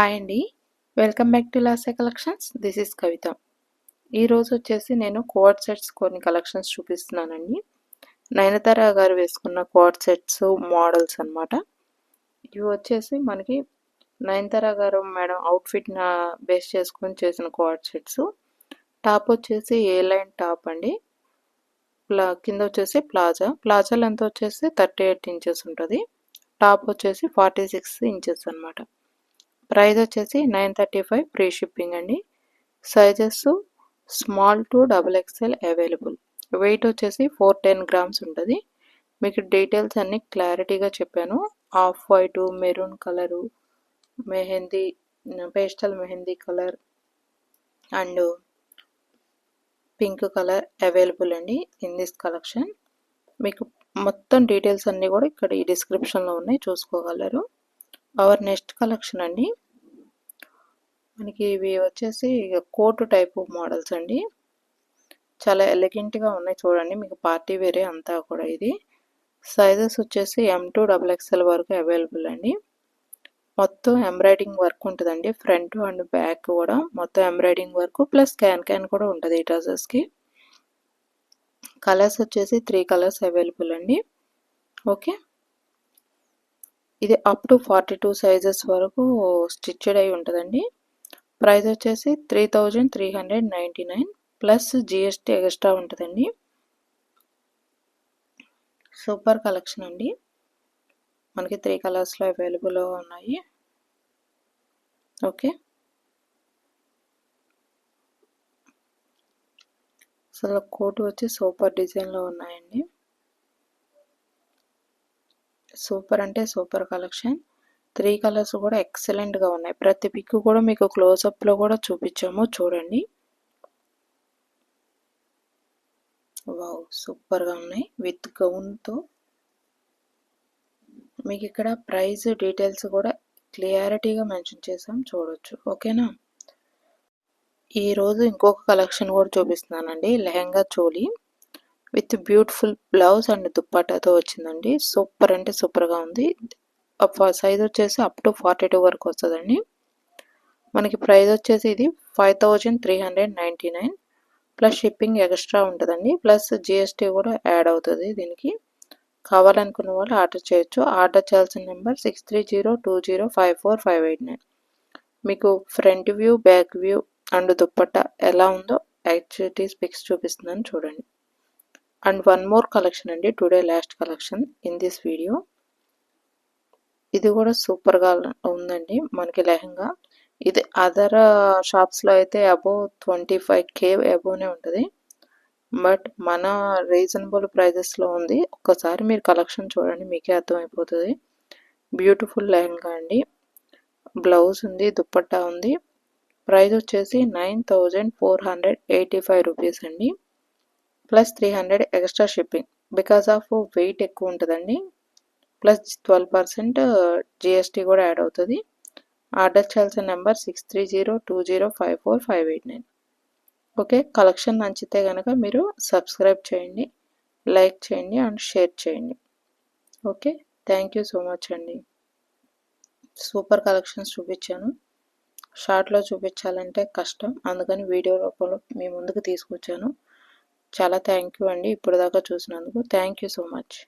Hi అండి. Welcome back to లాసే collections. This is Kavitha. ఈరోజు వచ్చేసి నేను కోడ్ సెట్స్ కొన్ని కలెక్షన్స్ చూపిస్తున్నానండి. నయనతార గారు వేసుకున్న కోడ్ సెట్స్ మోడల్స్ అనమాట ఇవి వచ్చేసి మనకి నయనతార గారు మేడం అవుట్ఫిట్ బేస్ చేసుకొని చేసిన కోడ్ సెట్స్. టాప్ వచ్చేసి ఏ లైన్ టాప్ అండి. ప్లా కింద వచ్చేసి ప్లాజా. ప్లాజా లెంత్ వచ్చేసి థర్టీ ఎయిట్ ఇంచెస్ ఉంటుంది. టాప్ వచ్చేసి ఫార్టీ సిక్స్ ఇంచెస్ అనమాట ప్రైస్ వచ్చేసి nine thirty five free shipping అండి. Sizes small to double XL available. Weight వచ్చేసి ఫోర్ టెన్ గ్రామ్స్ ఉంటుంది. మీకు డీటెయిల్స్ అన్నీ క్లారిటీగా చెప్పాను. Off white maroon colour mehndi pastel mehndi colour and pink colour available అండి ఇన్ దిస్ కలెక్షన్. మీకు మొత్తం డీటెయిల్స్ అన్నీ కూడా ఇక్కడ ఈ డిస్క్రిప్షన్లో ఉన్నాయి చూసుకోగలరు. అవర్ నెక్స్ట్ కలెక్షన్ అండి. మనకి ఇవి వచ్చేసి కోటు టైపు మోడల్స్ అండి. చాలా ఎలిగెంట్గా ఉన్నాయి చూడండి. మీకు పార్టీ వేరే అంతా కూడా ఇది. సైజెస్ వచ్చేసి ఎం టూ డబుల్ ఎక్స్ఎల్ వరకు అవైలబుల్ అండి. మొత్తం ఎంబ్రాయిడింగ్ వర్క్ ఉంటుందండి. ఫ్రంట్ అండ్ బ్యాక్ కూడా మొత్తం embroidery work plus can can కూడా ఉంటుంది ఈ డ్రెస్సెస్కి కలర్స్ వచ్చేసి త్రీ కలర్స్ అవైలబుల్ అండి. ఓకే ఇది up to forty two sizes వరకు స్టిచ్డ్ అయి ఉంటుందండి. ప్రైస్ వచ్చేసి three thousand three hundred ninety nine plus GST extra ఉంటుందండి. సూపర్ కలెక్షన్ అండి. మనకి త్రీ కలర్స్లో అవైలబుల్గా ఉన్నాయి. ఓకే. అసలు కోట్ వచ్చి సూపర్ డిజైన్లో ఉన్నాయండి. సూపర్ అంటే సూపర్ కలెక్షన్. త్రీ కలర్స్ కూడా ఎక్సలెంట్గా ఉన్నాయి. ప్రతి పిక్ కూడా మీకు క్లోజప్లో కూడా చూపించాము. చూడండి. వావ్! సూపర్గా ఉన్నాయి. విత్ గౌన్తో. మీకు ఇక్కడ ప్రైస్ డీటెయిల్స్ కూడా క్లియారిటీగా మెన్షన్ చేసాం. చూడొచ్చు. ఓకేనా? ఈరోజు ఇంకొక కలెక్షన్ కూడా చూపిస్తున్నానండి. Lehenga choli. With beautiful blouse and దుప్పటాతో వచ్చిందండి. సూపర్ అంటే సూపర్గా ఉంది. సైజ్ వచ్చేసి అప్ టు ఫార్టీ టూ వరకు వస్తుందండి. మనకి ప్రైస్ వచ్చేసి ఇది five thousand three hundred ninety nine plus shipping extra ఉంటుందండి ప్లస్ జిఎస్టీ కూడా యాడ్ అవుతుంది దీనికి. కావాలనుకున్న వాళ్ళు ఆర్డర్ చేయొచ్చు. ఆర్డర్ చేయాల్సిన number six three zero two zero five four five eight nine మీకు front view back view and dupatta ఎలా ఉందో యాక్చువల్టీస్ పిక్స్ చూపిస్తున్నాను చూడండి. అండ్ వన్ మోర్ కలెక్షన్ అండి. Today last collection in this video ఇది కూడా సూపర్గా ఉందండి మనకి లెహంగా. ఇది అదర్ షాప్స్లో అయితే అబోవ్ ట్వంటీ ఫైవ్ కే అబోవ్నే ఉంటుంది. బట్ మన రీజనబుల్ ప్రైజెస్లో ఉంది. ఒక్కసారి మీరు కలెక్షన్ చూడండి మీకే అర్థమైపోతుంది. బ్యూటిఫుల్ లెహంగా అండి. బ్లౌజ్ ఉంది దుప్పట్టా ఉంది. ప్రైస్ వచ్చేసి nine thousand four hundred eighty five rupees అండి. Plus three hundred extra shipping because of weight ఎక్కువ ఉంటుందండి. ప్లస్ ట్వెల్వ్ పర్సెంట్ జిఎస్టీ కూడా యాడ్ అవుతుంది. ఆర్డర్ చేయాల్సిన number six three zero two zero five four five eight nine. Okay collection నచ్చితే కనుక మీరు subscribe చేయండి లైక్ చేయండి అండ్ షేర్ చేయండి. Okay thank you so much అండి. సూపర్ కలెక్షన్స్ చూపించాను. షార్ట్లో చూపించాలంటే కష్టం అందుకని వీడియో రూపంలో మీ ముందుకు తీసుకొచ్చాను. చాలా థ్యాంక్ యూ అండి ఇప్పుడు దాకా చూసినందుకు. Thank you so much.